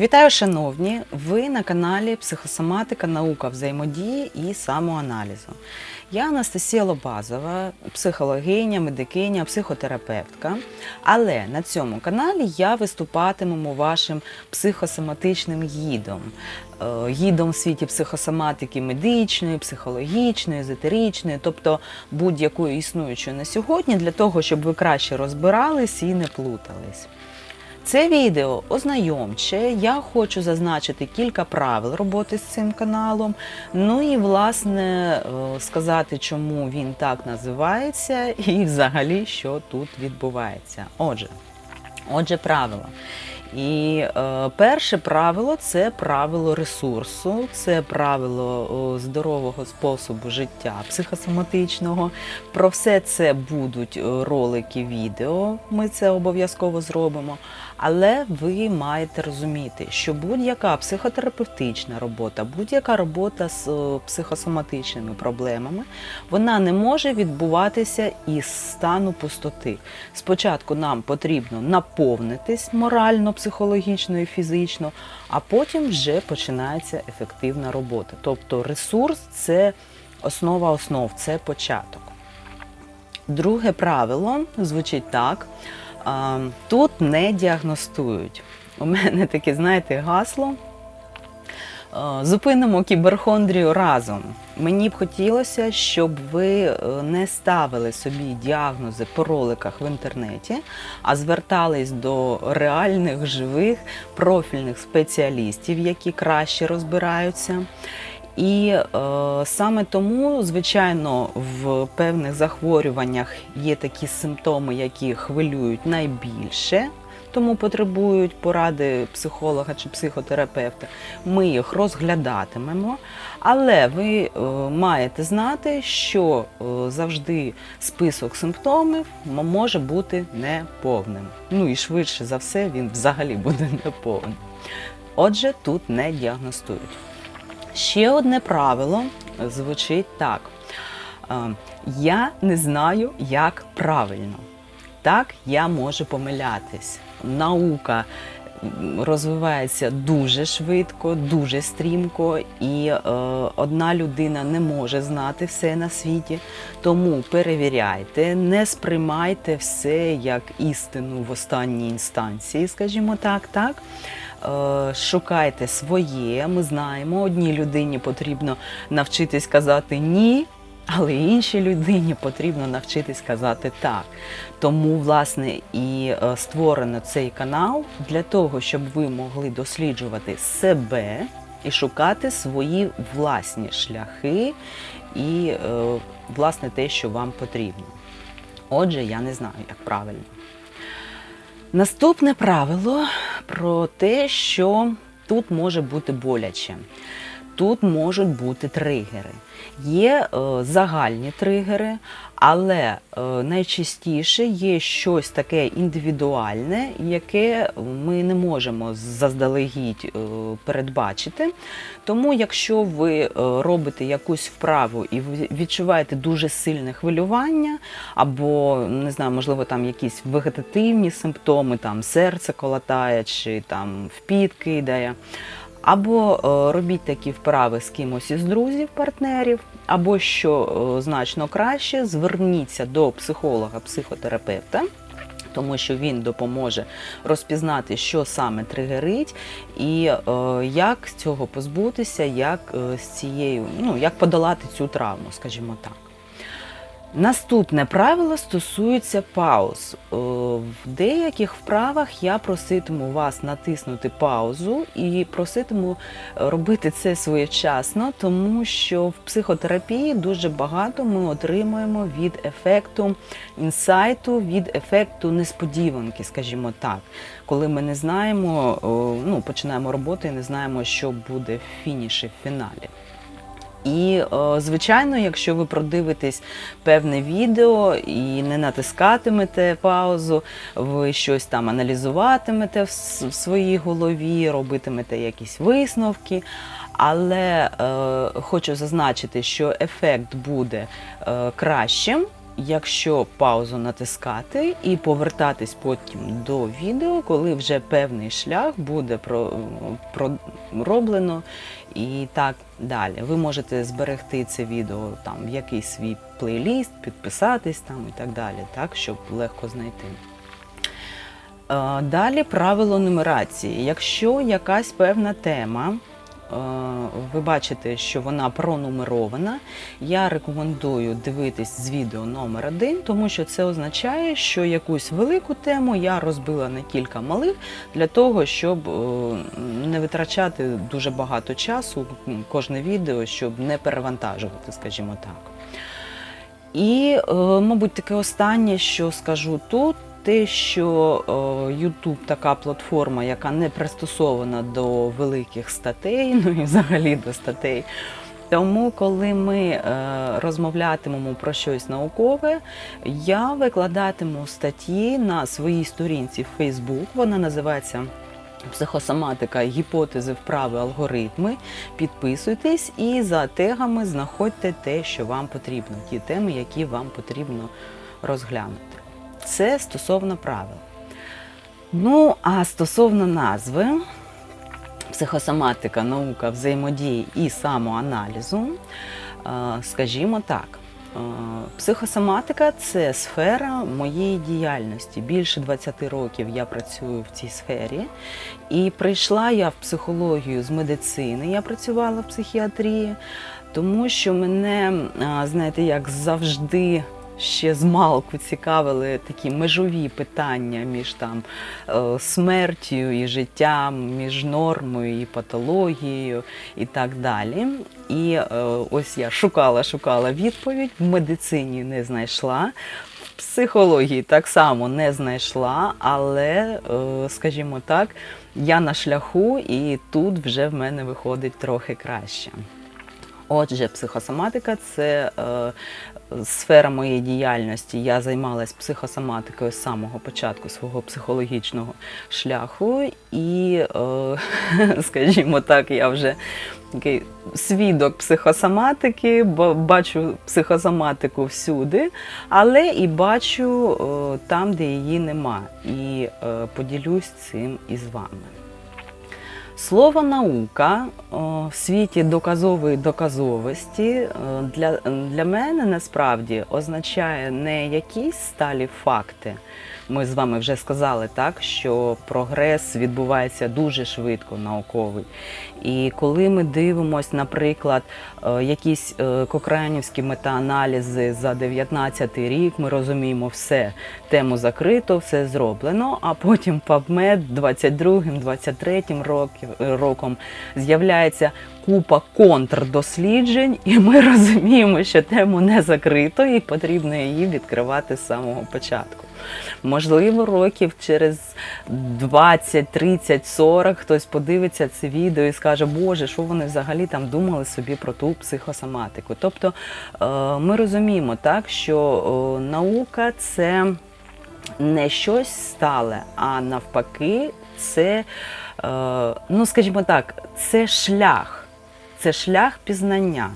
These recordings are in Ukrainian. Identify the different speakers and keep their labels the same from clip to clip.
Speaker 1: Вітаю, шановні! Ви на каналі Психосоматика, наука взаємодії і самоаналізу. Я Анастасія Лобазова, психологиня, медикиня, психотерапевтка. Але на цьому каналі я виступатиму вашим психосоматичним гідом. Е, Гідом в світі психосоматики медичної, психологічної, езотеричної, тобто будь-якої існуючої на сьогодні, для того, щоб ви краще розбирались і не плутались. Це відео ознайомче. Я хочу зазначити кілька правил роботи з цим каналом. Ну і власне е, сказати, чому він так називається, і взагалі що тут відбувається. Отже, отже, правила. І е, перше правило це правило ресурсу, це правило здорового способу життя психосоматичного. Про все це будуть е, ролики, відео. Ми це обов'язково зробимо. Але ви маєте розуміти, що будь-яка психотерапевтична робота, будь-яка робота з е, психосоматичними проблемами, вона не може відбуватися із стану пустоти. Спочатку нам потрібно наповнитись морально, психологічно і фізично, а потім вже починається ефективна робота. Тобто ресурс це основа основ, це початок. Друге правило звучить так: тут не діагностують. У мене таке, знаєте, гасло. Зупинимо кіберхондрію разом. Мені б хотілося, щоб ви е, не ставили собі діагнози по роликах в інтернеті, а звертались до реальних живих профільних спеціалістів, які краще розбираються. І е, саме тому, звичайно, в певних захворюваннях є такі симптоми, які хвилюють найбільше, тому потребують поради психолога чи психотерапевта. Ми їх розглядатимемо, але ви е, маєте знати, що е, завжди список симптомів може бути неповним. Ну і швидше за все він взагалі буде неповним. Отже, тут не діагностують. Ще одне правило звучить так: Е, я не знаю, як правильно. Так, я можу помилятись. Наука розвивається дуже швидко, дуже стрімко, і е, одна людина не може знати все на світі. Тому перевіряйте, не сприймайте все як істину в останній інстанції, скажімо так, так. Е, Шукайте своє. Ми знаємо, одній людині потрібно навчитись казати ні, але іншій людині потрібно навчитись казати так. Тому, власне, і е, створено цей канал для того, щоб ви могли досліджувати себе і шукати свої власні шляхи і, е, власне, те, що вам потрібно. Отже, я не знаю, як правильно. Наступне правило про те, що тут може бути боляче. Тут можуть бути тригери. Є е, загальні тригери, але е, найчастіше є щось таке індивідуальне, яке ми не можемо заздалегідь е, передбачити. Тому, якщо ви е, робите якусь вправу і відчуваєте дуже сильне хвилювання, або не знаю, можливо, там якісь вегетативні симптоми, там серце колотає чи там в піт кидає. Або е, робіть такі вправи з кимось із друзів, партнерів, або що е, значно краще, зверніться до психолога, психотерапевта. Тому що він допоможе розпізнати, що саме тригерить, і е, як з цього позбутися, як е, з цією, ну як подолати цю травму, скажімо так. Наступне правило стосується пауз. Е, В деяких вправах я проситиму вас натиснути паузу і проситиму робити це своєчасно, тому що в психотерапії дуже багато ми отримуємо від ефекту інсайту, від ефекту несподіванки, скажімо так. Коли ми не знаємо, е, ну починаємо роботу і не знаємо, що буде в фініші, в фіналі. І, е, звичайно, якщо ви продивитесь певне відео і не натискатимете паузу, ви щось там аналізуватимете в своїй голові, робитимете якісь висновки. Але е, хочу зазначити, що ефект буде е, кращим, якщо паузу натискати і повертатись потім до відео, коли вже певний шлях буде про, пророблено і так далі. Ви можете зберегти це відео там в якийсь свій плейліст, підписатись там і так далі, так, щоб легко знайти. Е, Далі правило нумерації. Якщо якась певна тема, ви бачите, що вона пронумерована, я рекомендую дивитись з відео номер один, тому що це означає, що якусь велику тему я розбила на кілька малих для того, щоб е, не витрачати дуже багато часу кожне відео, щоб не перевантажувати, скажімо так. І, е, мабуть, таке останнє, що скажу тут, те, що YouTube така платформа, яка не пристосована до великих статей, ну і взагалі до статей. Тому, коли ми е, розмовлятимемо про щось наукове, я викладатиму статті на своїй сторінці в Facebook. Вона називається Психосоматика, гіпотези, вправи, алгоритми. Підписуйтесь і за тегами знаходьте те, що вам потрібно, ті теми, які вам потрібно розглянути. Це стосовно правил. Ну, а стосовно назви, психосоматика, наука взаємодії і самоаналізу, е, скажімо так. е, Психосоматика це сфера моєї діяльності. Більше 20 років я працюю в цій сфері. І прийшла я в психологію з медицини, я працювала в психіатрії, тому що мене, знаєте, як завжди. Ще з малку цікавили такі межові питання між там е, смертю і життям, між нормою і патологією і так далі. І е, ось я шукала, шукала відповідь, в медицині не знайшла, психології так само не знайшла, але, е, скажімо так, я на шляху, і тут вже в мене виходить трохи краще. Отже, психосоматика це сфера моєї діяльності. Я займалась психосоматикою з самого початку свого психологічного шляху, і, е, скажімо так, я вже такий свідок психосоматики, бо бачу психосоматику всюди, але і бачу е, там, де її нема. І е, поділюсь цим із вами. Слово наука в світі доказової доказовості е, для, для мене насправді означає не якісь сталі факти. Ми з вами вже сказали так, що прогрес відбувається дуже швидко науковий. І коли ми дивимося, наприклад, е, якісь е, кокранівські метааналізи за 19 рік, ми розуміємо все, тему закрито, все зроблено, а потім PubMed 22-23 років- роком з'являється купа контрдосліджень, і ми розуміємо, що тему не закрито і потрібно її відкривати з самого початку. Можливо, років через 20, 30, 40 хтось подивиться це відео і скаже, Боже, що вони взагалі там думали собі про ту психосоматику. Тобто е, ми розуміємо так, що е, наука це не щось стале, а навпаки, це, е, ну скажімо так, це шлях, це шлях пізнання.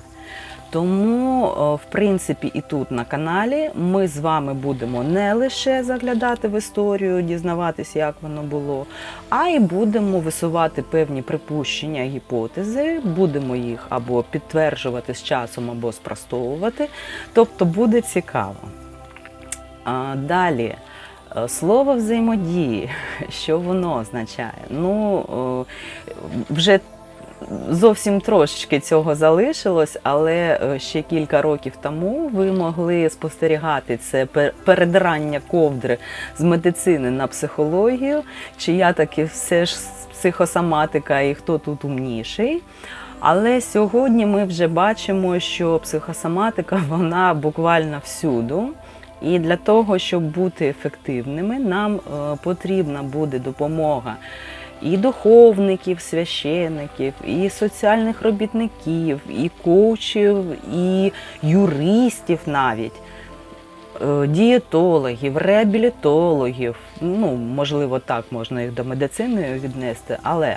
Speaker 1: Тому, е, в принципі, і тут на каналі ми з вами будемо не лише заглядати в історію, дізнаватися, як воно було, а й будемо висувати певні припущення, гіпотези, будемо їх або підтверджувати з часом, або спростовувати. Тобто буде цікаво. Далі. е, Слово взаємодії, що воно означає? Ну, е, вже зовсім трошечки цього залишилось, але е, ще кілька років тому ви могли спостерігати це пер- передирання ковдри з медицини на психологію, чи я таки все ж психосоматика і хто тут умніший. Але сьогодні ми вже бачимо, що психосоматика вона буквально всюду. І для того, щоб бути ефективними, нам е, потрібна буде допомога і духовників, священиків, і соціальних робітників, і коучів, і юристів навіть. е, Дієтологів, реабілітологів, ну можливо, так можна їх до медицини віднести, але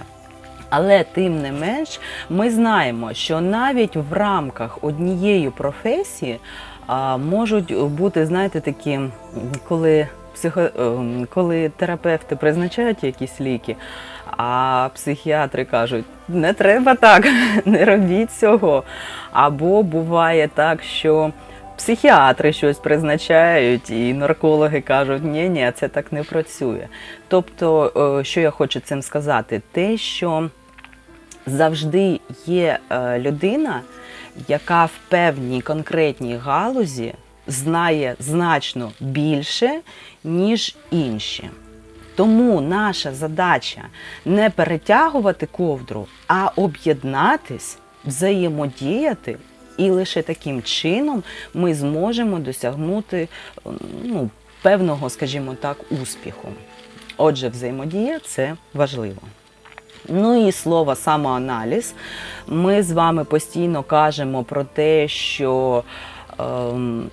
Speaker 1: Але тим не менш, ми знаємо, що навіть в рамках однієї професії а, можуть бути, знаєте, такі, коли психо, ем, коли терапевти призначають якісь ліки, а психіатри кажуть, не треба так, не робіть цього. Або буває так, що психіатри щось призначають, і наркологи кажуть, ні, ні, це так не працює. Тобто, е, що я хочу цим сказати? Те, що завжди є е, людина, яка в певній конкретній галузі знає значно більше, ніж інші. Тому наша задача не перетягувати ковдру, а об'єднатись, взаємодіяти, і лише таким чином ми зможемо досягнути ну, певного, скажімо так, успіху. Отже, взаємодія це важливо. Ну і слово самоаналіз. Ми з вами постійно кажемо про те, що ем,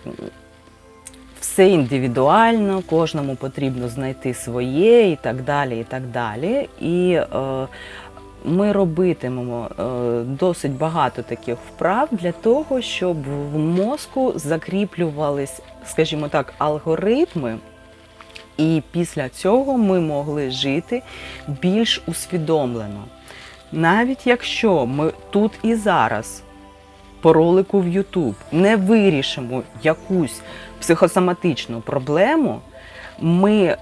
Speaker 1: все індивідуально, кожному потрібно знайти своє і так далі. І так далі. І е, ми робитимемо е, досить багато таких вправ для того, щоб в мозку закріплювались, скажімо так, алгоритми. І після цього ми могли жити більш усвідомлено. Навіть якщо ми тут і зараз по ролику в YouTube не вирішимо якусь психосоматичну проблему, ми е,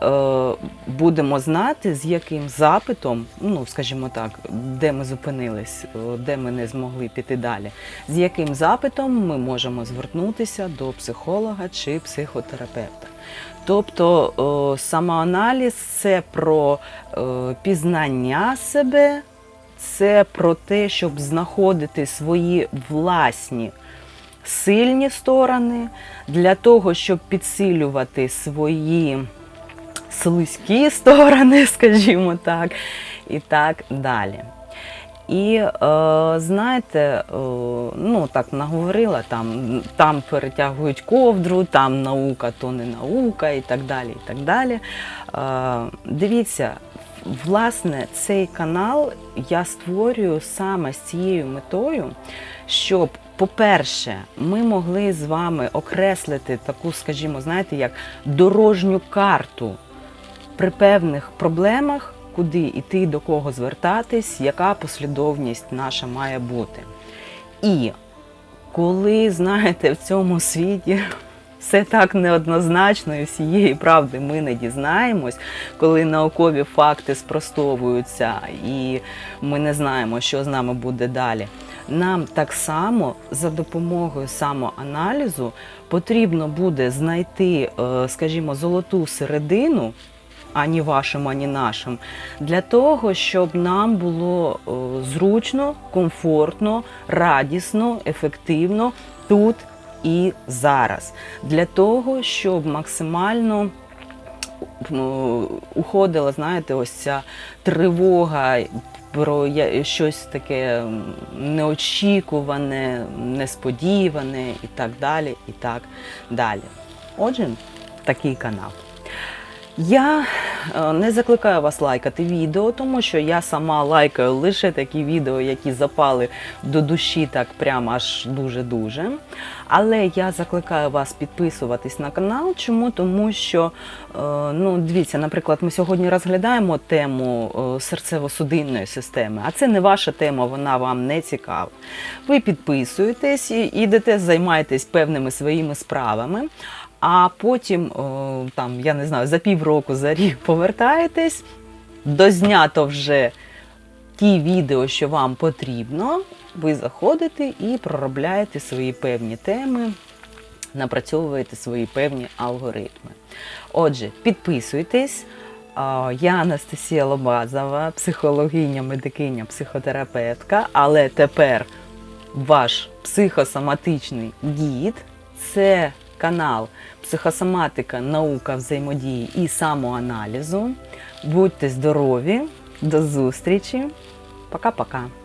Speaker 1: будемо знати, з яким запитом, ну скажімо так, де ми зупинились, е, де ми не змогли піти далі, з яким запитом ми можемо звернутися до психолога чи психотерапевта. Тобто е, самоаналіз це про е, пізнання себе, це про те, щоб знаходити свої власні сильні сторони, для того, щоб підсилювати свої слизькі сторони, скажімо так, і так далі. І е, знаєте, е, ну так наговорила, там, там перетягують ковдру, там наука, то не наука, і так далі. і так далі. Е, дивіться, власне, цей канал я створюю саме з цією метою, щоб, по-перше, ми могли з вами окреслити таку, скажімо, знаєте, як дорожню карту при певних проблемах, куди йти, до кого звертатись, яка послідовність наша має бути. І коли, знаєте, в цьому світі все так неоднозначно і всієї правди ми не дізнаємось, коли наукові факти спростовуються і ми не знаємо, що з нами буде далі. Нам так само за допомогою самоаналізу потрібно буде знайти, е, скажімо, золоту середину ані вашим, ані нашим, для того, щоб нам було е, зручно, комфортно, радісно, ефективно тут і зараз. Для того, щоб максимально уходила, знаєте, ось ця тривога. Про щось таке неочікуване, несподіване і так далі, і так далі. Отже, такий канал. Я е, не закликаю вас лайкати відео, тому що я сама лайкаю лише такі відео, які запали до душі так прямо аж дуже-дуже. Але я закликаю вас підписуватись на канал. Чому? Тому що, е, ну, дивіться, наприклад, ми сьогодні розглядаємо тему е, серцево-судинної системи, а це не ваша тема, вона вам не цікава. Ви підписуєтесь і йдете, займаєтесь певними своїми справами. А потім, там, я не знаю, за півроку, за рік повертаєтесь, дознято вже ті відео, що вам потрібно, ви заходите і проробляєте свої певні теми, напрацьовуєте свої певні алгоритми. Отже, підписуйтесь. Я Анастасія Лобазова, психологиня, медикиня, психотерапевтка, але тепер ваш психосоматичний гід. Це канал Психосоматика, наука взаємодії і самоаналізу. Будьте здорові, до зустрічі. Пока-пока.